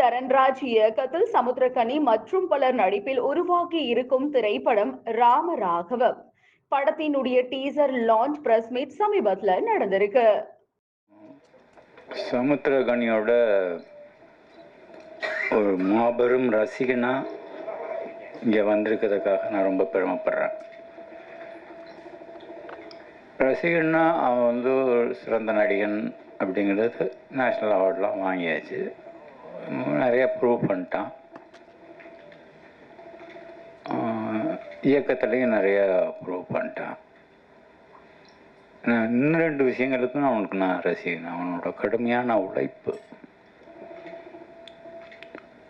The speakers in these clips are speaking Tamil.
தரன்ராஜ் இயக்கத்தில் சமுத்திரக்கனி மற்றும் பலர் நடிப்பில் உருவாக்கி இருக்கும் திரைப்படம் ராமராகவம். படத்தினுடைய டீசர் லான்ச் பிரஸ் மீட் சமீபத்தில் நடந்திருக்கு. சமுத்திரகனியோட ஒரு மாபெரும் ரசிகனா இங்கே வந்திருக்கிறதுக்காக நான் ரொம்ப பெருமைப்படுறேன். ரசிகன்னா அவன் வந்து ஒரு சிறந்த நடிகன் அப்படிங்கிறது நேஷ்னல் அவார்ட்லாம் வாங்கியாச்சு. நிறையா ப்ரூவ் பண்ணிட்டான். இயக்கத்துலேயும் நிறையா ப்ரூவ் பண்ணிட்டான். நான் இன்னும் ரெண்டு விஷயங்களுக்கும் அவனுக்கு நான் ரசிகன் அவனோட கடுமையான உழைப்பு.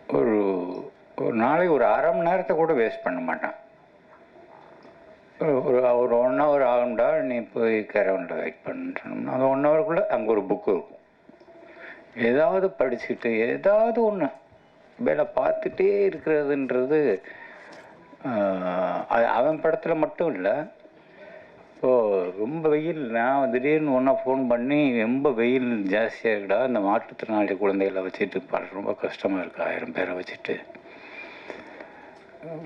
ஒரு ஒரு நாளைக்கு ஒரு அரை மணி நேரத்தை கூட வேஸ்ட் பண்ண மாட்டான். ஒரு- ஒரு ஒன் ஹவர் ஆகும்டா நீ போய் கரவனில் வெயிட் பண்ணுறோம்னா அந்த ஒன் ஹவருக்குள்ளே அங்கே ஒரு புக்கு இருக்கும். ஏதாவது படிச்சுக்கிட்டு ஏதாவது ஒன்று வேலை பார்த்துட்டே இருக்கிறதுன்றது அது அவன் படத்தில் மட்டும் இல்லை. இப்போது ரொம்ப வெயில் நான் திடீர்னு ஒன்றா ஃபோன் பண்ணி ரொம்ப வெயில் ஜாஸ்தியாக இருக்கடா இந்த மாற்றுத்திறனாளி குழந்தைகளை வச்சுட்டு பாடு ரொம்ப கஷ்டமாக இருக்குது ஆயிரம் பேரை வச்சுட்டு.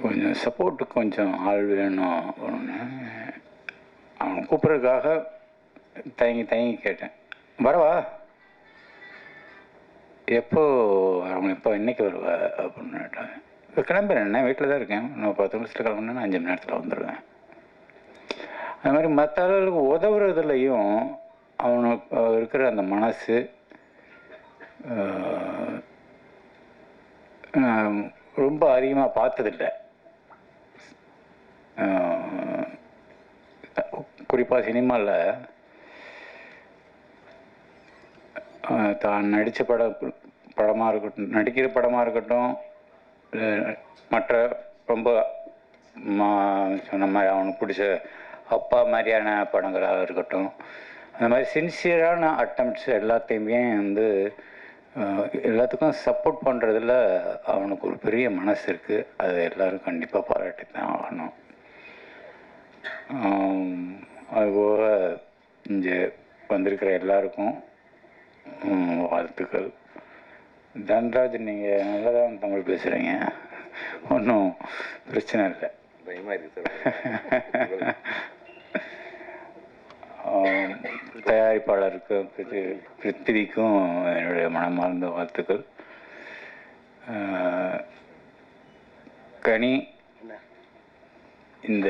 கொஞ்சம் சப்போர்ட்டுக்கு கொஞ்சம் ஆள் வேணும் ஒன்று அவன் கூப்பிட்றதுக்காக தயங்கி தயங்கி கேட்டேன். வரவா? எப்போ அவங்க எப்போ இன்னைக்கு வருவ? அப்படின்னு கேட்டாங்க. இப்போ கிளம்புறேன். என்ன வீட்டில் தான் இருக்கேன். நான் பத்து நிமிஷத்தில் கிளம்புனா அஞ்சு மணி நேரத்தில் வந்துடுவேன் அது மாதிரி மற்ற ஆளுகளுக்கு உதவுறதுலையும் அவனுக்கு இருக்கிற அந்த மனசு ரொம்ப அதிகமாக பார்த்ததில்லை. குறிப்பாக சினிமாவில் தான் நடித்த பட படமாக இருக்கட்டும் நடிக்கிற படமாக இருக்கட்டும் மற்ற ரொம்ப மா- சொன்ன மாதிரி அவனுக்கு பிடிச்ச அப்பா மாதிரியான படங்களாக இருக்கட்டும் அந்த மாதிரி சின்சியரான அட்டம்ப்ட்ஸ் எல்லாத்தையுமே வந்து எல்லாத்துக்கும் சப்போர்ட் பண்ணுறதுல அவனுக்கு ஒரு பெரிய மனசு இருக்குது அது எல்லோரும் கண்டிப்பாக பாராட்டி தான் ஆகணும். அதுபோக இங்கே வந்திருக்கிற எல்லாருக்கும் வாழ்த்துக்கள். தன்ராஜ் நீங்கள் நல்லா தான் தமிழ் பேசுகிறீங்க ஒன்றும் பிரச்சனை இல்லை. பயமா இருக்கு சார். ஆம், தயாரிப்பாளருக்கு பிரித்தி- பிருத்திவிக்கும் என்னுடைய மனமார்ந்த வாழ்த்துக்கள். கனி இந்த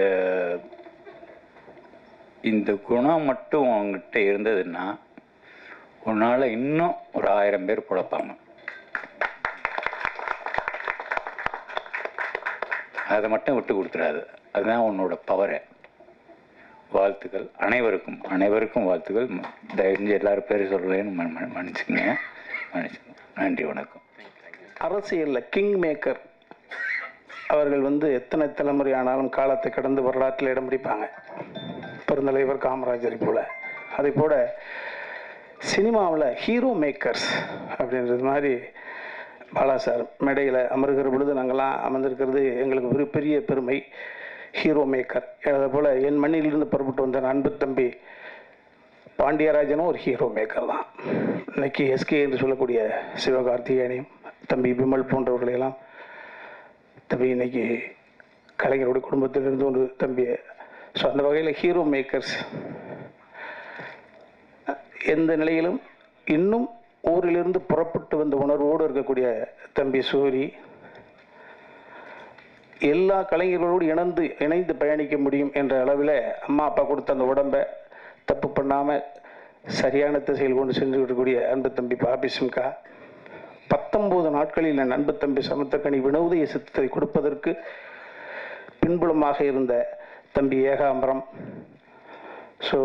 இந்த குணம் மட்டும் உங்ககிட்ட இருந்ததுன்னா உன்னால் இன்னும் ஒரு ஆயிரம் பேர் குழப்பாங்க. அதை மட்டும் விட்டு கொடுத்துடாது. அதுதான் உன்னோட பவரை வாழ்த்துக்கள். அனைவருக்கும் அனைவருக்கும் வாழ்த்துக்கள். தயவுஞ்சு தயவு செஞ்சு எல்லாரும் பேர் சொல்கிறேன்னு மன் மன்- மன்னிச்சுக்கங்க மன்னிச்சுக்கங்க நன்றி வணக்கம். அரசியலில் கிங் மேக்கர் அவர்கள் வந்து எத்தனை தலைமுறை ஆனாலும் காலத்தை கடந்து வரலாற்றில் இடம் பிடிப்பாங்க. பெருந்தலைவர் காமராஜரை போல. அதே போல சினிமாவில் ஹீரோ மேக்கர்ஸ் அப்படின்றது மாதிரி பாலா சார் மேடையில் அமர்கிற பொழுது நாங்கள்லாம் அமர்ந்திருக்கிறது எங்களுக்கு ஒரு பெரிய பெருமை. ஹீரோ மேக்கர் அதே போல் என் மண்ணிலிருந்து புறப்பட்டு வந்த அன்பு தம்பி பாண்டியராஜனும் ஒரு ஹீரோ மேக்கர் தான். இன்னைக்கு எஸ்கே என்று சொல்லக்கூடிய சிவகார்த்திகேயனையும் தம்பி விமல் போன்றவர்களையெல்லாம் தம்பி இன்னைக்கு கலைஞருடைய குடும்பத்திலிருந்து ஒரு தம்பி ஸோ அந்த வகையில் ஹீரோ மேக்கர்ஸ் எந்த நிலையிலும் இன்னும் ஊரிலிருந்து புறப்பட்டு வந்த உணர்வோடு இருக்கக்கூடிய தம்பி சூரி எல்லா கலைஞர்களோடு இணைந்து இணைந்து பயணிக்க முடியும் என்ற அளவில் அம்மா அப்பா கொடுத்த அந்த உடம்பை தப்பு பண்ணாமல் சரியான திசையில் கொண்டு சென்று விடக்கூடிய அன்பு தம்பி பாபி சிம்கா பத்தொம்போது நாட்களில் என் அன்பு தம்பி சமத்தக்கணி வினோதிய சித்தத்தை கொடுப்பதற்கு பின்புலமாக இருந்த தம்பி ஏகாம்பரம். ஸோ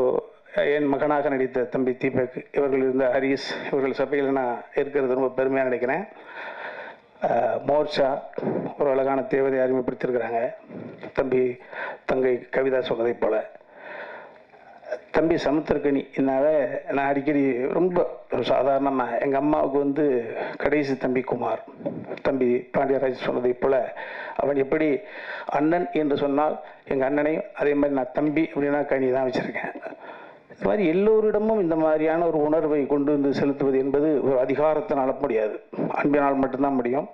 என் மகனாக நடித்த தம்பி தீபக் இவர்கள் இருந்த ஹரிஸ் இவர்கள் சபையில் நான் இருக்கிறது ரொம்ப பெருமையாக நினைக்கிறேன். மோர்ச்சா ஒரு அழகான தேவதை அறிமுகப்படுத்தியிருக்கிறாங்க. தம்பி தங்கை கவிதா சொன்னதைப் போல். தம்பி சமுத்திரக்கனி என்னால் நான் அடிக்கடி ரொம்ப சாதாரணமாக எங்கள் அம்மாவுக்கு வந்து கடைசி தம்பி குமார். தம்பி பாண்டியராஜ் சொன்னதை போல் அவன் எப்படி அண்ணன் என்று சொன்னால் எங்கள் அண்ணனையும் அதே மாதிரி நான் தம்பி அப்படின்னா கனி தான் வச்சுருக்கேன். இது மாதிரி எல்லோரிடமும் இந்த மாதிரியான ஒரு உணர்வை கொண்டு வந்து செலுத்துவது என்பது ஒரு அதிகாரத்தினால முடியாது. அன்பினால் மட்டும்தான் முடியும்.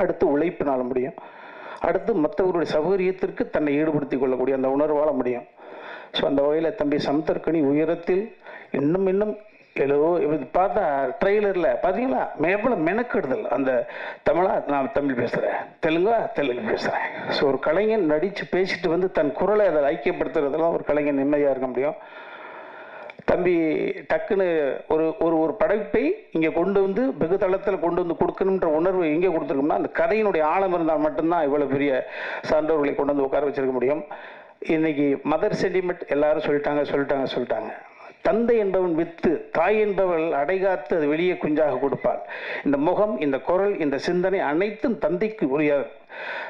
அடுத்து உழைப்பினால் முடியும். அடுத்து மற்றவர்களுடைய சௌகரியத்திற்கு தன்னை ஈடுபடுத்திக் கொள்ளக்கூடிய அந்த உணர்வால் முடியும். ஸோ அந்த வகையில் தம்பி சம்தர்கனி உயரத்தில் இன்னும் இன்னும் எலோ இது பார்த்தா ட்ரெய்லரில் பார்த்தீங்களா எவ்வளோ மெனக்கெடுதல். அந்த தமிழா நான் தமிழ் பேசுகிறேன் தெலுங்கா தெலுங்கு பேசுகிறேன் ஸோ ஒரு கலைஞன் நடித்து பேசிட்டு வந்து தன் குரலை அதை ஐக்கியப்படுத்துறதெல்லாம் ஒரு கலைஞன் நிம்மதியாக இருக்க முடியும். தம்பி டக்குன்னு ஒரு ஒரு ஒரு படைப்பை இங்கே கொண்டு வந்து வெகு தளத்தில் கொண்டு வந்து கொடுக்கணுன்ற உணர்வு எங்கே கொடுத்துருக்கோம்னா அந்த கதையினுடைய ஆழம் இருந்தால் மட்டும்தான் இவ்வளோ பெரிய சான்றோர்களை கொண்டு வந்து உட்கார வச்சிருக்க முடியும். இன்னைக்கு மதர் சென்டிமெண்ட் எல்லாரும் சொல்லிட்டாங்க சொல்லிட்டாங்க சொல்லிட்டாங்க. தந்தை என்பவன் வித்து தாய் என்பவள் அடைகாத்து அது வெளியே குஞ்சாக கொடுப்பாள். இந்த முகம் இந்த குரல் இந்த சிந்தனை அனைத்தும் தந்தைக்கு உரியது.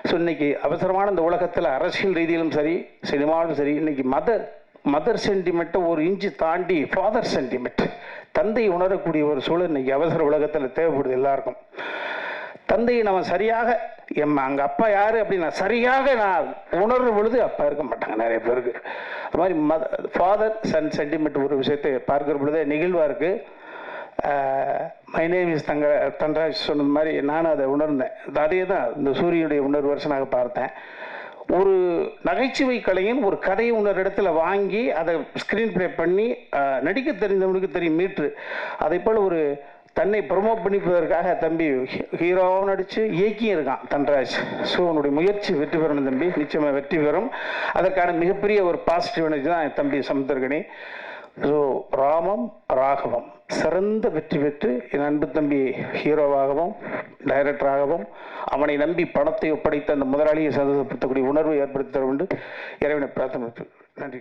ஸோ இன்னைக்கு அவசரமான இந்த உலகத்தில் அரசியல் ரீதியிலும் சரி சினிமாவிலும் சரி இன்னைக்கு மதர் மதர் சென்டிமெண்ட்டை ஒரு இன்ச்சு தாண்டி ஃபாதர் சென்டிமெண்ட். தந்தை உணரக்கூடிய ஒரு சூழல் இன்னைக்கு அவசர உலகத்தில் தேவைப்படுது எல்லாருக்கும். தந்தையை நம்ம சரியாக எம் அங்கே அப்பா யார் அப்படின்னா சரியாக நான் உணர்ற பொழுது அப்பா இருக்க மாட்டாங்க நிறைய பேருக்கு. அது மாதிரி மத ஃபாதர் சன் சென்டிமெண்ட் ஒரு விஷயத்தை பார்க்குற பொழுதே நெகிழ்வாக இருக்குது மை நேம் இஸ் தங்க தன்ராஜ் சொன்னது மாதிரி நானும் அதை உணர்ந்தேன். அதே தான் இந்த சூரியனுடைய உணர்வு வருஷனாக பார்த்தேன். ஒரு நகைச்சுவை கலையின் ஒரு கதையை இன்னொரு இடத்துல வாங்கி அதை ஸ்க்ரீன் ப்ளே பண்ணி நடிக்க தெரிந்தவனுக்கு தெரியும் மீட்ரு. அதை போல் ஒரு தன்னை ப்ரொமோட் பண்ணிப்பதற்காக தம்பி ஹீரோவாகவும் நடித்து இயக்கியும் இருக்கான் தன்ராஜ். ஸோ உன்னுடைய முயற்சி வெற்றி பெறணும் தம்பி. நிச்சயமாக வெற்றி பெறும். அதற்கான மிகப்பெரிய ஒரு பாசிட்டிவ் எனர்ஜி தான் என் தம்பி சமுத்திரகணி ராமம் ராகவம். சிறந்த வெற்றி பெற்று என் அன்பு தம்பி ஹீரோவாகவும் டைரக்டராகவும் அவனை நம்பி பணத்தை ஒப்படைத்த அந்த முதலாளியை சந்தோஷப்படுத்தக்கூடிய உணர்வை ஏற்படுத்த வேண்டும். இறைவனை பிரார்த்தனை நன்றி.